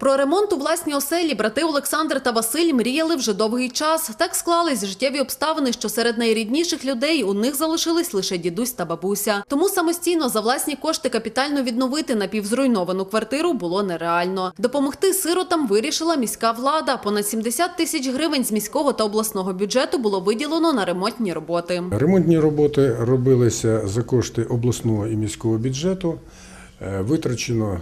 Про ремонт у власній оселі брати Олександр та Василь мріяли вже довгий час. Так склались життєві обставини, що серед найрідніших людей у них залишились лише дідусь та бабуся. Тому самостійно за власні кошти капітально відновити напівзруйновану квартиру було нереально. Допомогти сиротам вирішила міська влада. Понад 70 тисяч гривень з міського та обласного бюджету було виділено на ремонтні роботи. Ремонтні роботи робилися за кошти обласного і міського бюджету. Е, Витрачено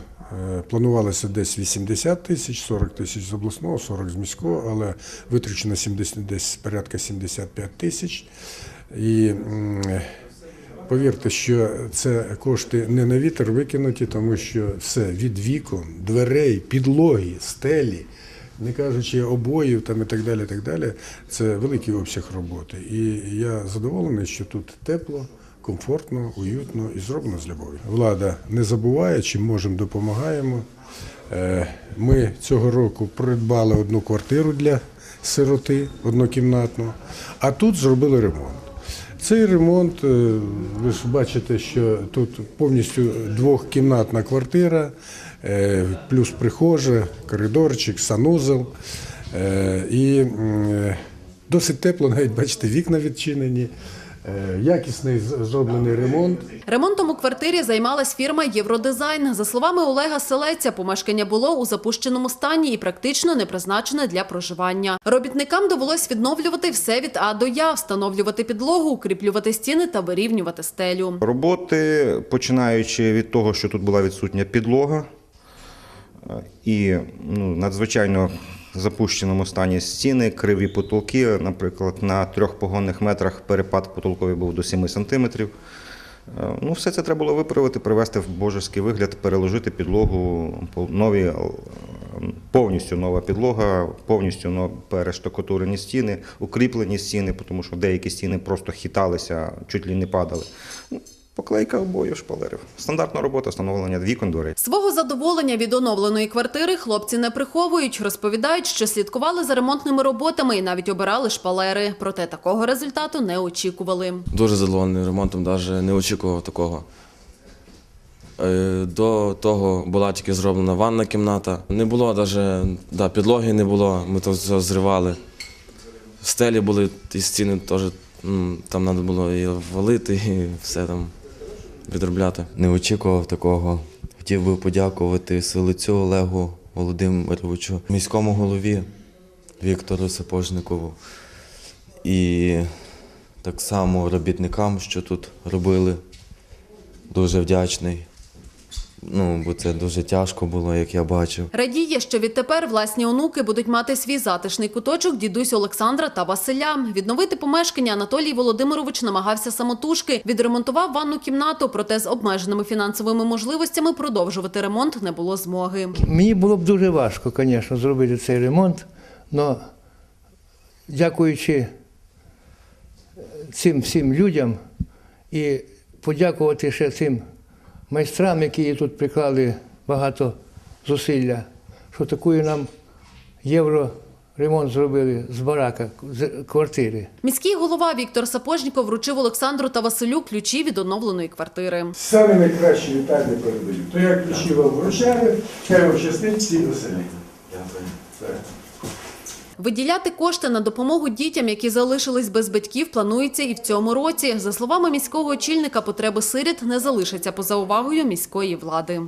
планувалося десь 80 тисяч, 40 тисяч з обласного, 40 з міського, але витрачено 70, десь порядка 75 тисяч. І повірте, що це кошти не на вітер викинуті, тому що все від вікон, дверей, підлоги, стелі. Не кажучи обоїв там і так далі, так далі, це великий обсяг роботи. І я задоволений, що тут тепло, комфортно, уютно і зроблено з любов'ю. Влада не забуває, чим можемо, допомагаємо. Е, Ми цього року придбали одну квартиру для сироти, однокімнатну, а тут зробили ремонт. Цей ремонт, е, ви ж бачите, що тут повністю двохкімнатна квартира, е, плюс прихожа, коридорчик, санузел. І досить тепло, навіть бачите, вікна відчинені, Е, якісний зроблений ремонт. Ремонтом у квартирі займалась фірма Євродизайн. За словами Олега Селеця, помешкання було у запущеному стані і практично не призначене для проживання. Робітникам довелось відновлювати все від А до Я, встановлювати підлогу, укріплювати стіни та вирівнювати стелю. Роботи, починаючи від того, що тут була відсутня підлога е, і ну, надзвичайно запущеному стані стіни, криві потолки. Наприклад, на трьох погонних метрах перепад потолковий був до 7 сантиметрів. Е, Ну, все це треба було виправити, привести в божеський вигляд, переложити підлогу, нові, е, повністю нова підлога, повністю перештукатурені стіни, укріплені стіни, тому що деякі стіни просто хиталися, чуть ли не падали. Поклейка обоїв шпалерів. Стандартна робота, встановлення вікон дверей. Свого задоволення від оновленої квартири хлопці не приховують. Розповідають, що слідкували за ремонтними роботами і навіть обирали шпалери. Проте такого результату не очікували. Дуже задоволений ремонтом, навіть не очікував такого. Е, До того була тільки зроблена ванна кімната. Не було навіть да, підлоги не було, ми то все зривали. Стелі були, і стіни теж там треба було і валити, і все там відробляти. Не очікував такого. Хотів би подякувати Селицю Олегу Володимировичу, міському голові Віктору Сапожникову і так само робітникам, що тут робили. Дуже вдячний. Ну, бо це дуже тяжко було, як я бачив. Радіє, що відтепер власні онуки будуть мати свій затишний куточок дідусь Олександра та Василя. Відновити помешкання Анатолій Володимирович намагався самотужки. Відремонтував ванну кімнату, проте з обмеженими фінансовими можливостями продовжувати ремонт не було змоги. Мені було б дуже важко, звісно, зробити цей ремонт, але дякуючи цим всім людям і подякувати ще цим майстрам, які тут приклали багато зусилля, що такою нам євро ремонт зробили з барака, з квартири. Міський голова Віктор Сапожніков вручив Олександру та Василю ключі від оновленої квартири. Саме найкращі вітання передаю. То я ключі вам вручаю, хай вам щастить всі веселі. Дякую. Виділяти кошти на допомогу дітям, які залишились без батьків, планується і в цьому році. За словами міського очільника, потреби сиріт не залишаться поза увагою міської влади.